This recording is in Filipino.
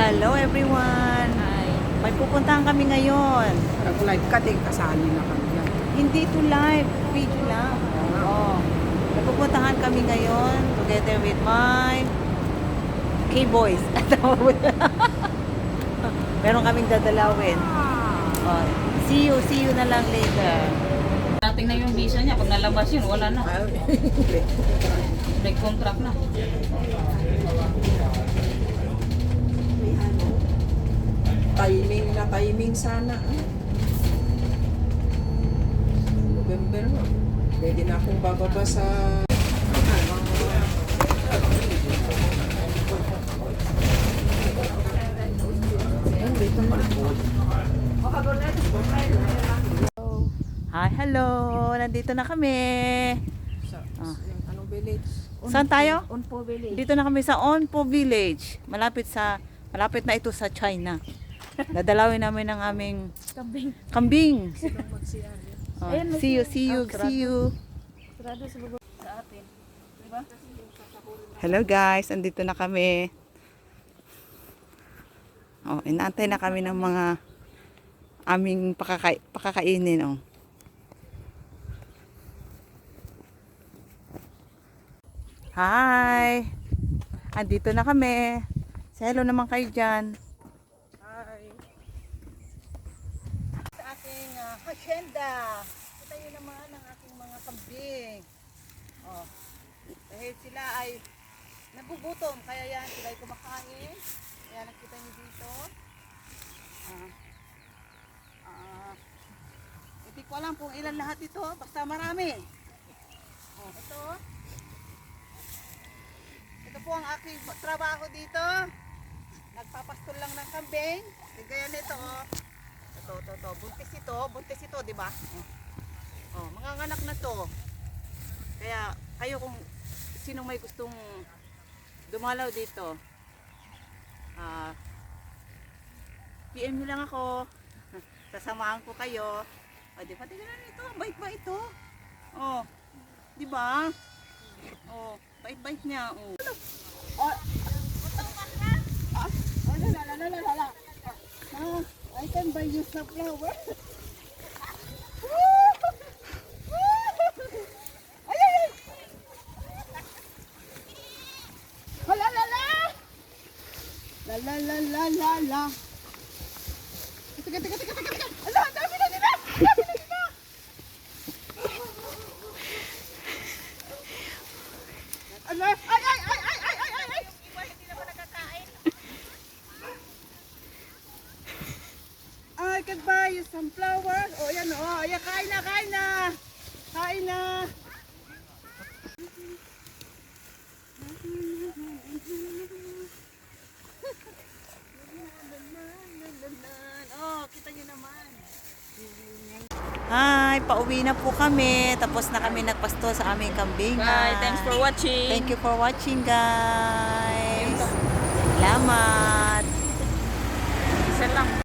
Hello everyone! Hi. May pupuntahan kami ngayon. Nag-live ka din, kasali na kami yan. Hindi to live, video lang. Oo. May pupuntahan kami ngayon together with my K-Boys. Meron kaming dadalawin. Oh, see you, see you na lang later. Dating na yung visa niya. Pag nalabas yun, wala na. Break contract na. Timing na timing sana. ah. November. Pwede na akong bababa sa... Hi, hello! Nandito na kami. sa yung anong village? Saan tayo? Unpo Village. Dito na kami sa Onpo Village. Malapit sa malapit na ito sa China. Dadalawin namin ang aming Kambing. kambing. Oh, see you, see you, Ah, see you. Hello guys, andito na kami. Oh, inaantay na kami ng mga aming pakaka pakakainin oh. Hi. Andito na kami. Say hello naman kayo diyan. Hi. Sa aking uh, hacienda. Kita yun naman ang aking mga kambing. Oh. Dahil sila ay nagugutom, kaya yan, sila ay kumakain. Kaya nakita niyo dito. Ah. Ah. Hindi ko alam kung ilan lahat ito, basta marami. Oh, ito. Ito po ang aking trabaho dito. Nagpapastol lang ng kambing. Kaya nito, oh. Ito, ito, ito. Buntis ito. Buntis ito, di ba? Oh. oh, mga anak na to. Kaya, kayo kung sino may gustong dumalaw dito, ah, PM nyo lang ako. Sasamahan ko kayo. O, di ba? Tingnan na ito. Bait ba ito? Oh, di ba? Oh, bait-bait niya. Oh. Oh, Ah, oh, la, la, la, la, la. Ah, I can buy you some flower. La, la, la, la, la, la. Teka, teka, teka, teka, teka. Ala, you some flowers. Oh, yan, oh. Ayan, kain na, kain na. Kain na. Oh, kita niyo naman. Hi, pauwi na po kami. Tapos na kami nagpasto sa aming kambingan. Bye. Thanks for watching. Thank you for watching, guys. Salamat. Isa lang.